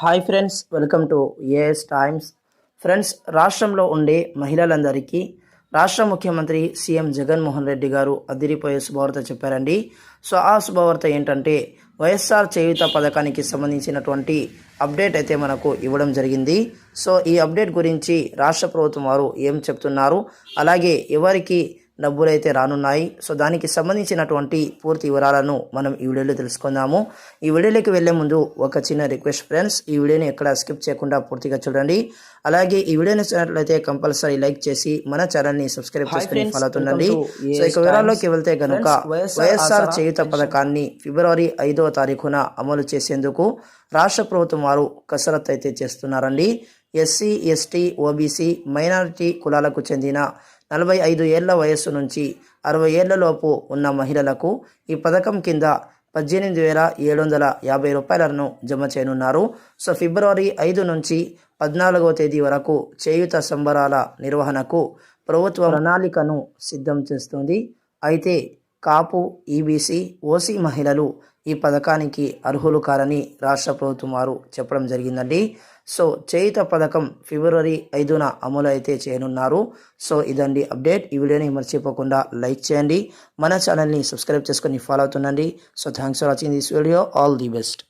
Hi friends welcome to AS Times friends రాష్ట్రంలో ఉండే మహిళలందరికీ రాష్ట్ర ముఖ్యమంత్రి సీఎం జగన్మోహన్ రెడ్డి గారు అదిరిపోయే శుభవార్త చెప్పారండి. సో ఆ శుభవార్త ఏంటంటే వైఎస్ఆర్ చేయుత పథకానికి సంబంధించినటువంటి అప్డేట్ అయితే మనకు ఇవ్వడం జరిగింది. సో ఈ అప్డేట్ గురించి రాష్ట్ర ప్రభుత్వం వారు ఏం చెప్తున్నారు? అలాగే ఎవరికి డబ్బులు అయితే రానున్నాయి. సో దానికి సంబంధించినటువంటి పూర్తి వివరాలను మనం ఈ వీడియోలో తెలుసుకుందాము. ఈ వీడియోలోకి వెళ్ళే ముందు ఒక చిన్న రిక్వెస్ట్ ఫ్రెండ్స్ ఈ వీడియోని ఎక్కడ స్కిప్ చేయకుండా పూర్తిగా చూడండి. అలాగే ఈ వీడియోని నచ్చినట్లయితే కంపల్సరీ లైక్ చేసి మన ఛానల్ని సబ్స్క్రైబ్ చేసుకుని ఫాలో అవుతుండండి సో ఇక వివరాల్లోకి వెళ్తే కనుక వైఎస్ఆర్ చేయుత పథకాన్ని ఫిబ్రవరి ఐదవ తారీఖున అమలు చేసేందుకు రాష్ట్ర ప్రభుత్వం వారు కసరత్తు అయితే చేస్తున్నారండి. ఎస్సీ ఎస్టీ ఓబీసీ మైనారిటీ కులాలకు చెందిన నలభై ఐదు ఏళ్ళ వయస్సు నుంచి అరవై ఏళ్ళలోపు ఉన్న మహిళలకు ఈ పథకం కింద పద్దెనిమిది వేల ఏడు వందల యాభై రూపాయలను జమ చేయనున్నారు. సో ఫిబ్రవరి ఐదు నుంచి పద్నాలుగవ తేదీ వరకు చేయుత సంబరాల నిర్వహణకు ప్రభుత్వ ప్రణాళికను సిద్ధం చేస్తుంది. అయితే కాపు ఈబీసీ ఓసీ మహిళలు ఈ పథకానికి అర్హులు కారని రాష్ట్ర ప్రభుత్వం వారు చెప్పడం జరిగిందండి. సో చేయుత పథకం ఫిబ్రవరి ఐదున అమలు అయితే చేయనున్నారు. సో ఇదండి అప్డేట్. ఈ వీడియోని మర్చిపోకుండా లైక్ చేయండి. మన ఛానల్ని సబ్స్క్రైబ్ చేసుకొని follow అవుతుండండి. So thanks for watching this video. All the best.